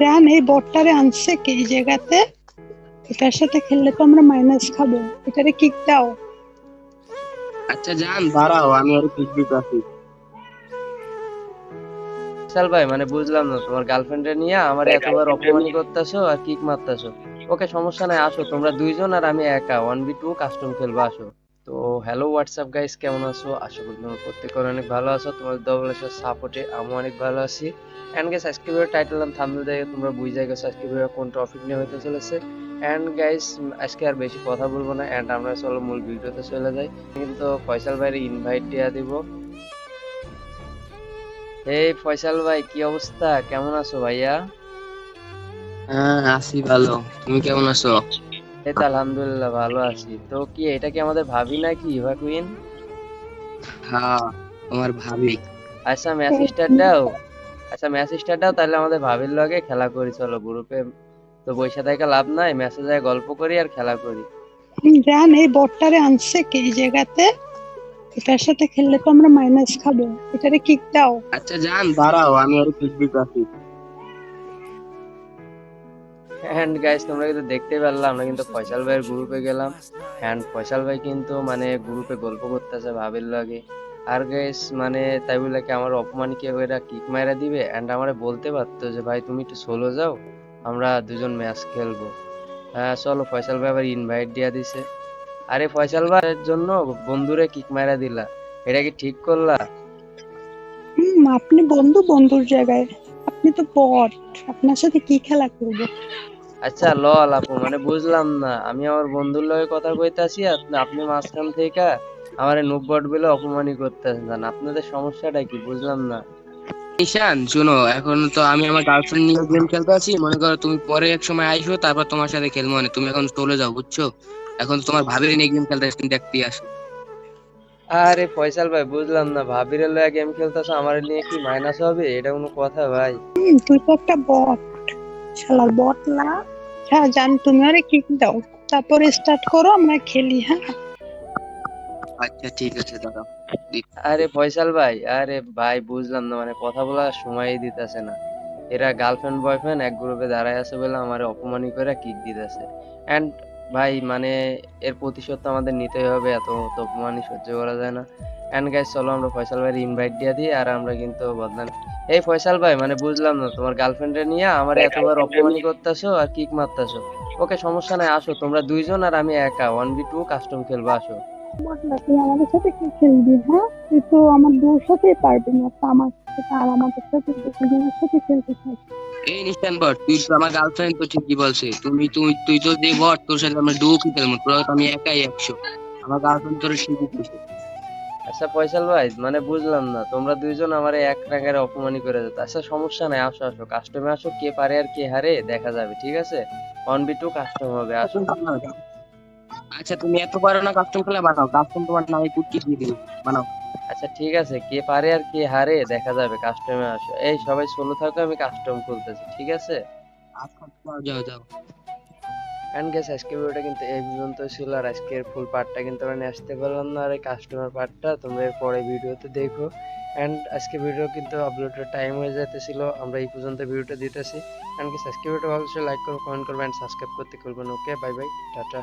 জান এই বটটারে আনছে কে এই জায়গাতে? এটার সাথে খেললে তো আমরা মাইনাস খাব। এটারে কিক দাও। আচ্ছা যান। দাঁড়াও আমি আর পিক দিতেছি। বিশাল ভাই মানে বুঝলাম না তোমার গার্লফ্রেন্ডে নিয়ে আমার এতবার অপমান করতেছো আর কিক মারতেছো। ওকে সমস্যা নাই আসো। তোমরা দুইজন আর আমি একা। ওয়ান বি টু কাস্টম খেলব আসো। তো হ্যালো হোয়াটসঅ্যাপ গাইস কেমন আছো? আশা করি তোমরা প্রত্যেকে অনেক ভালো আছো। তোমাদের ডবলের সাপোর্টে আমি অনেক ভালো আছি। এন্ড গাইস আজকে ভিডিও টাইটেল এন্ড থাম্বনেল দেখে তোমরা বুঝে গেছো আজকে ভিডিও কোন টপিক নিয়ে হতে চলেছে। এন্ড গাইস আজকে আর বেশি কথা বলব না। এন্ড আমরা চলো মূল ভিডিওতে চলে যাই। কিন্তু ফয়সাল ভাইয়ের ইনভাইট দেওয়া দিব। এই ফয়সাল ভাই, কি অবস্থা? কেমন আছো ভাইয়া? হ্যাঁ আছি ভালো। তুমি কেমন আছো? এই তো আলহামদুলিল্লাহ ভালো আছি। তো কি এটা কি আমাদের ভাবি নাকি ইভা কুইন? হ্যাঁ তোমার ভাবি। আচ্ছা ম্যাচ স্টার্ট দাও। আচ্ছা ম্যাচ স্টার্ট দাও তাহলে আমাদের ভাবির লগে খেলা করি চলো গ্রুপে তো বৈশা থেকে লাভ নাই ম্যাচে যায় গল্প করি আর খেলা করি। জান এই বটটারে আনছে কে এই জায়গাতে? এটার সাথে খেললে তো আমরা মাইনাস খাব। এটারে কিক দাও। আচ্ছা যান দাঁড়াও আমি আর পিক দিতেছি হ্যান্ড গাইস তোমরা কিন্তু দেখতে পারলাম আমরা কিন্তু ফয়সাল ভাইয়ের গ্রুপে গেলাম। হ্যান্ড ফয়সাল ভাই কিন্তু মানে গ্রুপে গল্প করতেছে ভাবির লাগে। আর গাইস মানে তাই বলে কি, আমার অপমান কে ওরা কিক মাইরা দিবে? এন্ড আমারে বলতে পারতো যে, ভাই, তুমি একটু সোলো যাও, আমরা দুজন ম্যাচ খেলব। হ্যাঁ চলো, ফয়সাল ভাই আবার ইনভাইট দিয়া দিছে। আরে, ফয়সাল ভাইয়ের জন্য বন্ধুরে কিক মাইরা দিলা। এটা কি ঠিক করলা? আপনি বন্ধু, বন্ধুর জায়গায়। আপনি তো বট। আপনার সাথে কি খেলা করব? আচ্ছা লল আপু মানে বুঝলাম না। আমি আমার বন্ধুর লগে কথা কইতাছি আপনি মাঝখান থেকে আমার নুবট বলে অপমানই করতেছেন। আপনাদের সমস্যাটা কি? বুঝলাম না। ঈশান শুনো এখন তো আমি আমার গার্লফ্রেন্ড নিয়ে গেম খেলতে আছি। মনে করো তুমি পরে এক সময় আইসো তারপর তোমার সাথে খেলব। মানে তুমি এখন চলে যাও বুঝছ? এখন তো তোমার ভাবির নিয়ে গেম খেলতে আসছি দেখতে আসো। আরে ফয়সাল ভাই বুঝলাম না। ভাবির লগে গেম খেলতেছো আমার নিয়ে কি মাইনাস হবে? এটা কোনো কথা ভাই। তুই তো একটা বট। শালার বট না। হ্যাঁ জান তুমি আরে কিক দাও? তারপরে স্টার্ট করো আমরা খেলি হ্যাঁ? আচ্ছা ঠিক আছে দাদা। আরে ফয়সাল ভাই আরে ভাই বুঝলাম না মানে কথা বলার সময়ই দিতেছে না। এরা গার্লফ্রেন্ড বয়ফ্রেন্ড এক গ্রুপে দাঁড়ায় আছে বলে আমার অপমানই করে কিক দিতেছে। এন্ড ভাই মানে এর প্রতিশোধ তো আমাদের নিতেই হবে এত তো অপমানই সহ্য করা যায় না। এন্ড গাইস চলো আমরা ফয়সাল ভাইয়ের ইনভাইট দিয়ে দিই আর আমরা কিন্তু বদনাম। এই ফয়সাল ভাই মানে বুঝলাম না তোমার গার্লফ্রেন্ডে নিয়ে আমার এতবার অপমানই করতেছো আর কিক মারতেছো। ওকে সমস্যা নাই আসো তোমরা দুইজন আর আমি একা ওয়ান বি টু কাস্টম খেলব আসো। তুই আমাদের সাথে কি খেলবি হ্যাঁ? তুই তো আমার বউর সাথেই পারবি না তো আমার সাথে আর আমাদের সাথে দুজনের সাথে খেলতে চাই এই নিশান বট তুই তো আমার গার্লফ্রেন্ড তো ঠিকই বলছে। তুমি তুই তুই তো যে বট তোর সাথে আমরা ডুও কি খেলব তোরা তো আমি একাই একশো। আমার গার্লফ্রেন্ড তোর ঠিকই বলছে। আচ্ছা ভাই মানে বুঝলাম না। তোমরা দুইজন আমার এক টাকার অপমানই করে যেত আচ্ছা সমস্যা নাই আসো আসো। কাস্টমে আসো কে পারে আর কে হারে দেখা যাবে ঠিক আছে? ওয়ান বি টু কাস্টম হবে আসো। আচ্ছা তুমি এত পারো না কাস্টম খেলা বানাও। কাস্টম তোমার নামে কুটকি দিয়ে দিও বানাও। আচ্ছা ঠিক আছে। কে পারে আর কে হারে দেখা যাবে কাস্টমে আসো এই সবাই সোলো থাকো আমি কাস্টম খুলতেছি ঠিক আছে? যাও যাও। এন্ড গেস আজকে ভিডিওটা কিন্তু এই পর্যন্ত ছিল আর আজকের ফুল পার্টটা কিন্তু আমরা নিয়ে আসতে পারলাম না আর এই কাস্টমার পার্টটা তোমরা এর পরে ভিডিওতে দেখো। এন্ড আজকে ভিডিও কিন্তু আপলোডের টাইম হয়ে যেতেছিল আমরা এই পর্যন্ত ভিডিওটা দিতেছি। এন্ড গেস আজকে ভিডিওটা ভালো লাইক করো কমেন্ট করবে এন্ড সাবস্ক্রাইব করতে ভুলবেন ওকে বাই বাই টাটা।